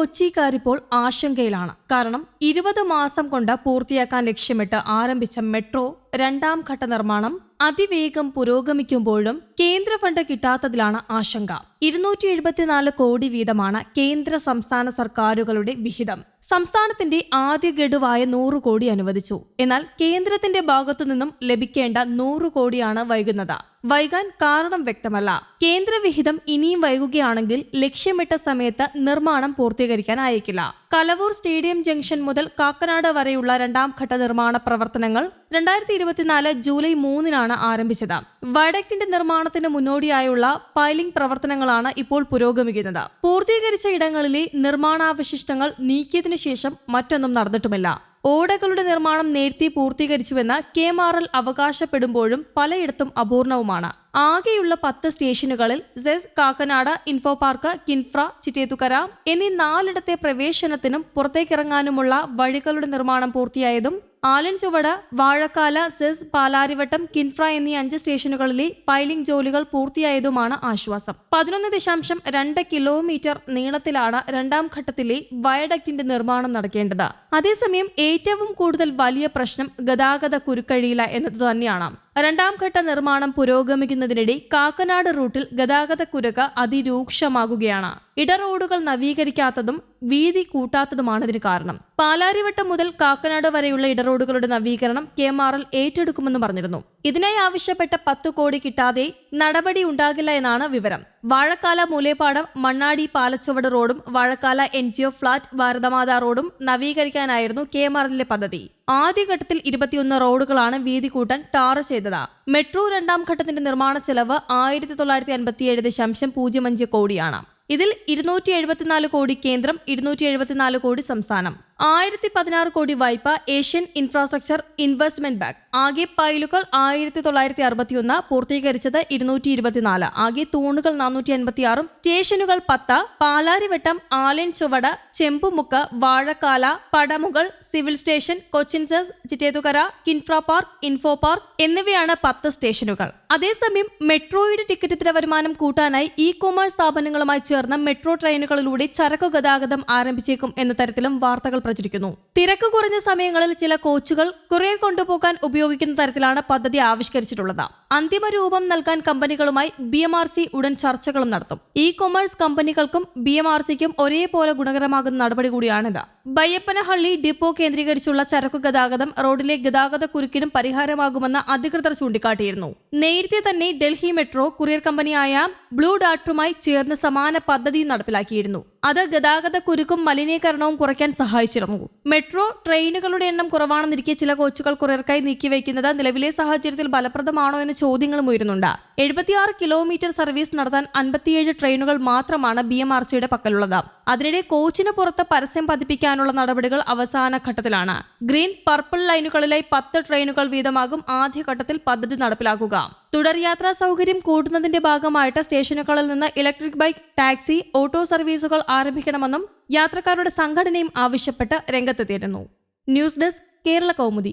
കൊച്ചിക്കാരിപ്പോൾ ആശങ്കയിലാണ്. കാരണം ഇരുപത് മാസം കൊണ്ട് പൂർത്തിയാക്കാൻ ലക്ഷ്യമിട്ട് ആരംഭിച്ച മെട്രോ രണ്ടാം ഘട്ട നിർമ്മാണം അതിവേഗം പുരോഗമിക്കുമ്പോഴും കേന്ദ്ര ഫണ്ട് കിട്ടാത്തതിലാണ് ആശങ്ക. ഇരുന്നൂറ്റി എഴുപത്തിനാല് കോടി വീതമാണ് കേന്ദ്ര സംസ്ഥാന സർക്കാരുകളുടെ വിഹിതം. സംസ്ഥാനത്തിന്റെ ആദ്യ ഗഡുവായ നൂറ് കോടി അനുവദിച്ചു. എന്നാൽ കേന്ദ്രത്തിന്റെ ഭാഗത്തു നിന്നും ലഭിക്കേണ്ട നൂറ് കോടിയാണ് വൈകുന്നത്. വൈകാൻ കാരണം വ്യക്തമല്ല. കേന്ദ്ര വിഹിതം ഇനിയും വൈകുകയാണെങ്കിൽ ലക്ഷ്യമിട്ട സമയത്ത് നിർമ്മാണം പൂർത്തീകരിക്കാനായേക്കില്ല കലവൂർ സ്റ്റേഡിയം ജംഗ്ഷൻ മുതൽ കാക്കനാട് വരെയുള്ള രണ്ടാം ഘട്ട നിർമ്മാണ പ്രവർത്തനങ്ങൾ രണ്ടായിരത്തി ഇരുപത്തിനാല് ജൂലൈ മൂന്നിനാണ് ആരംഭിച്ചത്. വൈഡക്റ്റിന്റെ നിർമ്മാണത്തിന് മുന്നോടിയായുള്ള പൈലിംഗ് പ്രവർത്തനങ്ങളാണ് ഇപ്പോൾ പുരോഗമിക്കുന്നത്. പൂർത്തീകരിച്ച ഇടങ്ങളിലെ നിർമ്മാണാവശിഷ്ടങ്ങൾ നീക്കിയതിനു ശേഷം മറ്റൊന്നും നടന്നിട്ടുമില്ല. ഓടകളുടെ നിർമ്മാണം നേരത്തെ പൂർത്തീകരിച്ചുവെന്ന് കെ മാറൽ അവകാശപ്പെടുമ്പോഴും പലയിടത്തും അപൂർണവുമാണ്. ആകെയുള്ള പത്ത് സ്റ്റേഷനുകളിൽ SEZ Kakkanad info park KINFRA Chittethukara എന്നീ നാലിടത്തെ പ്രവേശനത്തിനും പുറത്തേക്കിറങ്ങാനുമുള്ള വഴികളുടെ നിർമ്മാണം പൂർത്തിയായതും ആലൻചുവട് വാഴക്കാല സെസ് പാലാരിവട്ടം കിൻഫ്ര എന്നീ അഞ്ച് സ്റ്റേഷനുകളിലെ പൈലിംഗ് ജോലികൾ പൂർത്തിയായതുമാണ് ആശ്വാസം. പതിനൊന്ന് ദശാംശം രണ്ട് കിലോമീറ്റർ നീളത്തിലാണ് രണ്ടാം ഘട്ടത്തിലെ വയഡക്റ്റിന്റെ നിർമ്മാണം നടക്കേണ്ടത്. അതേസമയം ഏറ്റവും കൂടുതൽ വലിയ പ്രശ്നം ഗതാഗത കുരുക്കഴിയില്ല എന്നത് തന്നെയാണ്. രണ്ടാം ഘട്ട നിർമ്മാണം പുരോഗമിക്കുന്നതിനിടെ കാക്കനാട് റൂട്ടിൽ ഗതാഗത കുരുക്ക് അതിരൂക്ഷമാകുകയാണ്. ഇടറോഡുകൾ നവീകരിക്കാത്തതും വീതി കൂട്ടാത്തതുമാണ് ഇതിന് കാരണം. പാലാരിവട്ടം മുതൽ കാക്കനാട് വരെയുള്ള ഇടറോഡുകളുടെ നവീകരണം കെ എം ആർ എൽ ഏറ്റെടുക്കുമെന്ന് പറഞ്ഞിരുന്നു. ഇതിനായി ആവശ്യപ്പെട്ട പത്ത് കോടി കിട്ടാതെ നടപടി ഉണ്ടാകില്ല എന്നാണ് വിവരം. വാഴക്കാല മൂലേപ്പാടം മണ്ണാടി പാലച്ചുവട് റോഡും Vazhakkala N G O flat Bharathamatha റോഡും നവീകരിക്കാനായിരുന്നു കെ എം ആർ എല്ലിന്റെ പദ്ധതി. ആദ്യഘട്ടത്തിൽ ഇരുപത്തിയൊന്ന് റോഡുകളാണ് വീതി കൂട്ടാൻ ടാർ ചെയ്തത്. മെട്രോ രണ്ടാം ഘട്ടത്തിന്റെ നിർമ്മാണ ചെലവ് ആയിരത്തി തൊള്ളായിരത്തി അൻപത്തിയേഴ് ദശാംശം പൂജ്യം അഞ്ച് കോടിയാണ്. ഇതിൽ ഇരുന്നൂറ്റി എഴുപത്തിനാല് കോടി കേന്ദ്രം ഇരുന്നൂറ്റി എഴുപത്തിനാല് കോടി സംസ്ഥാനം. ആയിരത്തി പതിനാറ് കോടി വായ്പ ഏഷ്യൻ ഇൻഫ്രാസ്ട്രക്ചർ ഇൻവെസ്റ്റ്മെന്റ് ബാങ്ക്. ആകെ പൈലുകൾ ആയിരത്തി തൊള്ളായിരത്തി അറുപത്തിയൊന്ന് പൂർത്തീകരിച്ചത് ഇരുന്നൂറ്റി ഇരുപത്തിനാല് ആകെ തൂണുകൾ നാനൂറ്റി എൺപത്തിയാറും സ്റ്റേഷനുകൾ പത്ത് Palarivattom Alanchuvadu Chembumukku Vazhakkala Padamugal civil station Cochin SEZ Chittethukara KINFRA park info park എന്നിവയാണ് പത്ത് സ്റ്റേഷനുകൾ. അതേസമയം മെട്രോയുടെ ടിക്കറ്റ് വരുമാനം കൂട്ടാനായി ഇ കൊമേഴ്സ് സ്ഥാപനങ്ങളുമായി ചേർന്ന മെട്രോ ട്രെയിനുകളിലൂടെ ചരക്കു ഗതാഗതം ആരംഭിച്ചേക്കും എന്ന തരത്തിലും വാർത്തകൾ പ്രചരിക്കുന്നു തിരക്ക് കുറഞ്ഞ സമയങ്ങളിൽ ചില കോച്ചുകൾ കൊറിയർ കൊണ്ടുപോകാൻ ഉപയോഗിക്കുന്ന തരത്തിലാണ് പദ്ധതി ആവിഷ്കരിച്ചിട്ടുള്ളത്. അന്തിമ രൂപം നൽകാൻ കമ്പനികളുമായി ബി എം ആർ സി ഉടൻ ചർച്ചകളും നടത്തും. ഇ കൊമേഴ്സ് കമ്പനികൾക്കും ബി എം ആർ സിക്കും ഒരേപോലെ ഗുണകരമാകുന്ന നടപടി കൂടിയാണിത്. ബയ്യപ്പനഹള്ളി ഡിപ്പോ കേന്ദ്രീകരിച്ചുള്ള ചരക്കു ഗതാഗതം റോഡിലെ ഗതാഗത കുരുക്കിനും പരിഹാരമാകുമെന്ന് അധികൃതർ ചൂണ്ടിക്കാട്ടിയിരുന്നു. നേരത്തെ തന്നെ ഡൽഹി മെട്രോ കുറിയർ കമ്പനിയായ ബ്ലൂ ഡാർട്ടുമായി ചേർന്ന് സമാന പദ്ധതി നടപ്പിലാക്കിയിരുന്നു. അത് ഗതാഗത കുരുക്കും മലിനീകരണവും കുറയ്ക്കാൻ സഹായിച്ചിരുന്നു. മെട്രോ ട്രെയിനുകളുടെ എണ്ണം കുറവാണെന്നിരിക്കെ ചില കോച്ചുകൾ കുറേർക്കായി നീക്കിവെക്കുന്നത് നിലവിലെ സാഹചര്യത്തിൽ ഫലപ്രദമാണോ എന്ന ചോദ്യങ്ങളും ഉയരുന്നുണ്ട്. എഴുപത്തിയാറ് കിലോമീറ്റർ സർവീസ് നടത്താൻ അൻപത്തിയേഴ് ട്രെയിനുകൾ മാത്രമാണ് ബി എം ആർ സിയുടെ പക്കലുള്ളത്. അതിനിടെ കോച്ചിന് പുറത്ത് പരസ്യം പതിപ്പിക്കാനുള്ള നടപടികൾ അവസാന ഘട്ടത്തിലാണ്. ഗ്രീൻ പർപ്പിൾ ലൈനുകളിലായി പത്ത് ട്രെയിനുകൾ വീതമാകും ആദ്യഘട്ടത്തിൽ പദ്ധതി നടപ്പിലാക്കുക. തുടർ യാത്രാ സൗകര്യം കൂട്ടുന്നതിന്റെ ഭാഗമായിട്ട് സ്റ്റേഷനുകളിൽ നിന്ന് ഇലക്ട്രിക് ബൈക്ക് ടാക്സി ഓട്ടോ സർവീസുകൾ ആരംഭിക്കണമെന്നും യാത്രക്കാരുടെ സംഘടനയും ആവശ്യപ്പെട്ട് രംഗത്തെത്തിയിരുന്നു. News desk Kerala Kaumudi.